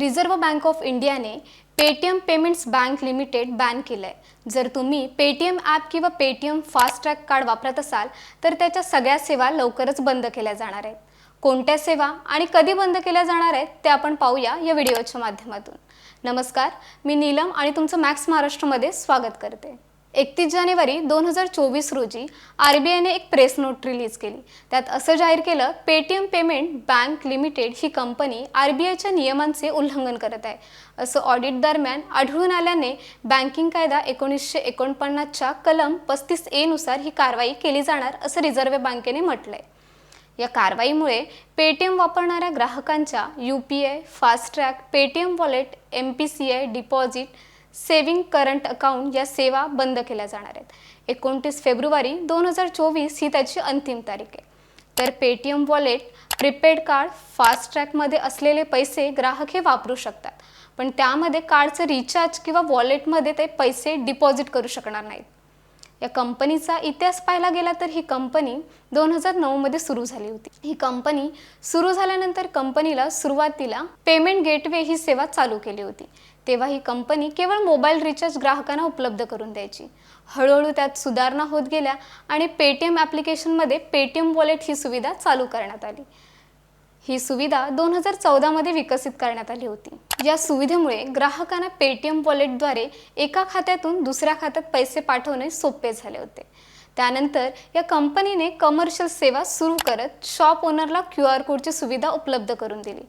Reserve bank of इंडियाने Paytm payments bank limited ban केलं आहे जर तुम्ही पेटीएम ॲप किंवा पेटीएम फास्ट्रॅक कार्ड वापरत असाल तर त्याच्या सगळ्या सेवा लवकरच बंद केल्या जाणार आहेत. कोणत्या सेवा आणि कधी बंद केल्या जाणार आहेत ते आपण पाहूया या व्हिडिओच्या माध्यमातून. नमस्कार मी नीलम आणि तुमचं मॅक्स महाराष्ट्रमध्ये स्वागत करते. एकतीस जानेवारी दोन हजार चोवीस रोजी आर बी आयने एक प्रेस नोट रिलीज केली. त्यात असं जाहीर केलं पेटीएम पेमेंट बँक लिमिटेड ही कंपनी आर बी आयच्या नियमांचे उल्लंघन करत आहे. असं ऑडिट दरम्यान आढळून आल्याने बँकिंग कायदा एकोणीसशे एकोणपन्नासच्या कलम पस्तीस एनुसार ही कारवाई केली जाणार असं रिझर्व्ह बँकेने म्हटलंय. या कारवाईमुळे पेटीएम वापरणाऱ्या ग्राहकांच्या U P I FASTag Paytm wallet M P C I deposit saving current account या सेवा बंद केल्या जाणार आहेत. एकोणतीस फेब्रुवारी दोन हजार चोवीस ही त्याची अंतिम तारीख आहे. तर पेटीएम वॉलेट प्रीपेड कार्ड फास्ट्रॅगमध्ये असलेले पैसे ग्राहक हे वापरू शकतात. पण त्यामध्ये कार्डचं रिचार्ज किंवा वॉलेटमध्ये ते पैसे डिपॉझिट करू शकणार नाहीत. या कंपनीचा इतिहास पाहायला गेला तर ही कंपनी दोन हजार नऊमध्ये सुरू झाली होती. ही कंपनी सुरू झाल्यानंतर कंपनीला सुरुवातीला पेमेंट गेटवे ही सेवा चालू केली होती. तेव्हा ही कंपनी केवळ मोबाईल रिचार्ज ग्राहकांना उपलब्ध करून द्यायची. हळूहळू त्यात सुधारणा होत गेल्या आणि पेटीएम ॲप्लिकेशनमध्ये पेटीएम वॉलेट ही सुविधा चालू करण्यात आली. ही सुविधा दोन हजार चौदामध्ये विकसित करण्यात आली होती. या सुविधेमुळे ग्राहकांना पेटीएम वॉलेटद्वारे एका खात्यातून दुसऱ्या खात्यात पैसे पाठवणे सोपे झाले होते. त्यानंतर या कंपनीने कमर्शियल सेवा सुरू करत शॉप ओनरला क्यू आर कोडची सुविधा उपलब्ध करून दिली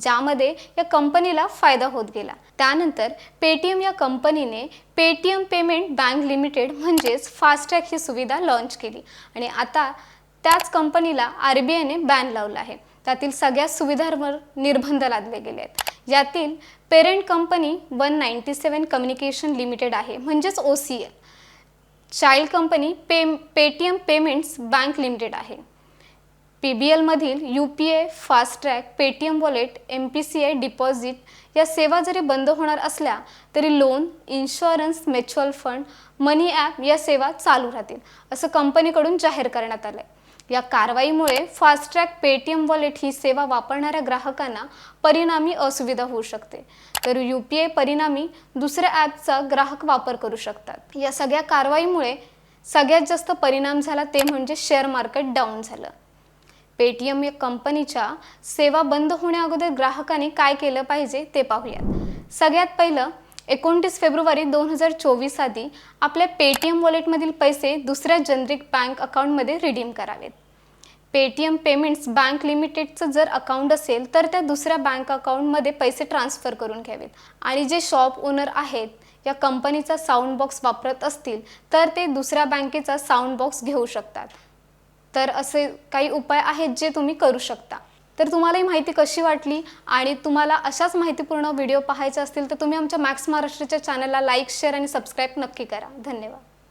ज्यामध्ये या कंपनीला फायदा होत गेला. त्यानंतर पेटीएम या कंपनीने पेटीएम पेमेंट बँक लिमिटेड म्हणजेच फास्टॅग ही सुविधा लॉन्च केली आणि आता त्याच कंपनीला आर बी आयने बॅन लावला आहे. त्यातील सगळ्या सुविधांवर निर्बंध लादले गेले आहेत. यातील parent company one ninety seven communication limited आहे म्हणजेच O C L. Child company pay Paytm payments bank limited आहे. P B एलमधील U P I FASTag Paytm wallet M P C I deposit या सेवा जरी बंद होणार असल्या तरी loan insurance mutual fund money app या सेवा चालू राहतील असं कंपनीकडून जाहीर करण्यात आलं आहे या कारवाईमुळे फास्ट्रॅग पेटीएम वॉलेट ही सेवा वापरणाऱ्या ग्राहकांना परिणामी असुविधा होऊ शकते. तर यू पी आय परिणामी दुसऱ्या ॲपचा ग्राहक वापर करू शकतात. या सगळ्या कारवाईमुळे सगळ्यात जास्त परिणाम झाला ते म्हणजे शेअर मार्केट डाऊन झालं. पेटीएम या कंपनीच्या सेवा बंद होण्याअगोदर ग्राहकांनी काय केलं पाहिजे ते पाहूयात. सगळ्यात पहिलं एकोणतीस फेब्रुवारी दोन हजार चोवीस आधी आपल्या पेटीएम वॉलेटमधील पैसे दुसऱ्या जनरिक बँक अकाउंटमध्ये रिडीम करावेत. पेटीएम पेमेंट्स बँक लिमिटेडचं जर अकाउंट असेल तर त्या दुसऱ्या बँक अकाउंटमध्ये पैसे ट्रान्सफर करून घ्यावेत. आणि जे शॉप ओनर आहेत या कंपनीचा साऊंड बॉक्स वापरत असतील तर ते दुसऱ्या बँकेचा साऊंड बॉक्स घेऊ शकतात. तर असे काही उपाय आहेत जे तुम्ही करू शकता. तर तुम्हाला ही माहिती कशी वाटली आणि तुम्हाला अशाच माहितीपूर्ण व्हिडिओ पाहायचे असतील तर तुम्ही आमच्या मॅक्स महाराष्ट्राच्या चॅनलला लाईक शेअर आणि सबस्क्राईब नक्की करा. धन्यवाद.